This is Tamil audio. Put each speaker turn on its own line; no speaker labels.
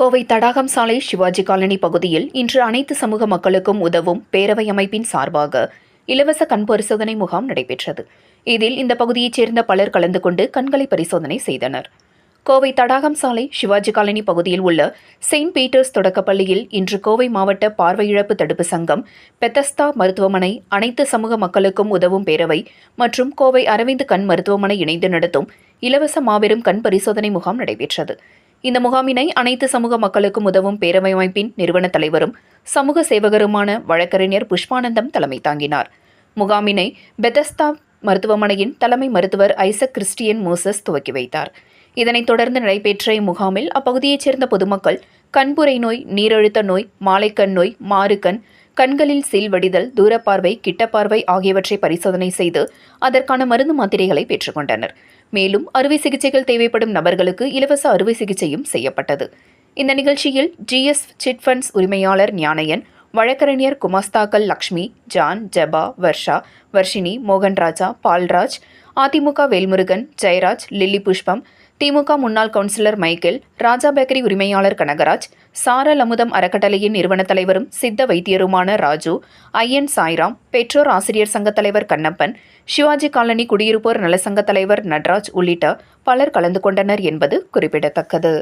கோவை தடாகம் சாலை சிவாஜி காலனி பகுதியில் இன்று அனைத்து சமூக மக்களுக்கும் உதவும் பேரவை அமைப்பின் சார்பாக இலவச கண் பரிசோதனை முகாம் நடைபெற்றது. இதில் இந்த பகுதியைச் சேர்ந்த பலர் கலந்து கொண்டு கண்களை பரிசோதனை செய்தனர். கோவை தடாகம் சாலை சிவாஜி காலனி பகுதியில் உள்ள செயின்ட் பீட்டர்ஸ் தொடக்கப்பள்ளியில் இன்று கோவை மாவட்ட பார்வையிழப்பு தடுப்பு சங்கம் பெத்தஸ்தா மருத்துவமனை அனைத்து சமூக மக்களுக்கும் உதவும் பேரவை மற்றும் கோவை அரவிந்த் கண் மருத்துவமனை இணைந்து நடத்தும் இலவச மாபெரும் கண் பரிசோதனை முகாம் நடைபெற்றது. இந்த முகாமினை அனைத்து சமூக மக்களுக்கும் உதவும் பேரவை அமைப்பின் நிறுவன தலைவரும் சமூக சேவகருமான வழக்கறிஞர் புஷ்பானந்தம் தலைமை தாங்கினார். முகாமினை பெதஸ்தா மருத்துவமனையின் தலைமை மருத்துவர் ஐசக் கிறிஸ்டியன் மோசஸ் துவக்கி வைத்தார். இதனைத் தொடர்ந்து நடைபெற்ற இம்முகாமில் அப்பகுதியைச் சேர்ந்த பொதுமக்கள் கண்புரை நோய் நீரழுத்த நோய் மாலைக்கண் நோய் மாறுகண் கண்களில் சீல் வடிதல் தூரப்பார்வை கிட்டப்பார்வை ஆகியவற்றை பரிசோதனை செய்து அதற்கான மருந்து மாத்திரைகளை பெற்றுக்கொண்டனர் மேலும் அறுவை சிகிச்சைகள் தேவைப்படும் நபர்களுக்கு இலவச அறுவை சிகிச்சையும் செய்யப்பட்டது. இந்த நிகழ்ச்சியில் ஜிஎஸ் சிட் ஃபண்ட்ஸ் உரிமையாளர் ஞானயன் வழக்கறிஞர் குமாஸ்தாக்கல் லக்ஷ்மி ஜான் ஜபா வர்ஷா வர்ஷினி மோகன்ராஜா பால்ராஜ் அதிமுக வேல்முருகன் ஜெயராஜ் லில்லி புஷ்பம் திமுக முன்னாள் கவுன்சிலர் மைக்கேல் ராஜா பேக்கரி உரிமையாளர் கனகராஜ் சாரல் அமுதம் அறக்கட்டளையின் நிறுவன தலைவரும் சித்த வைத்தியருமான ராஜு ஐயன் சாய்ராம் பெற்றோர் ஆசிரியர் சங்க தலைவர் கண்ணப்பன் சிவாஜி காலனி குடியிருப்போர் நலசங்க தலைவர் நட்ராஜ் உள்ளிட்ட பலர் கலந்து கொண்டனர் என்பது குறிப்பிடத்தக்கது.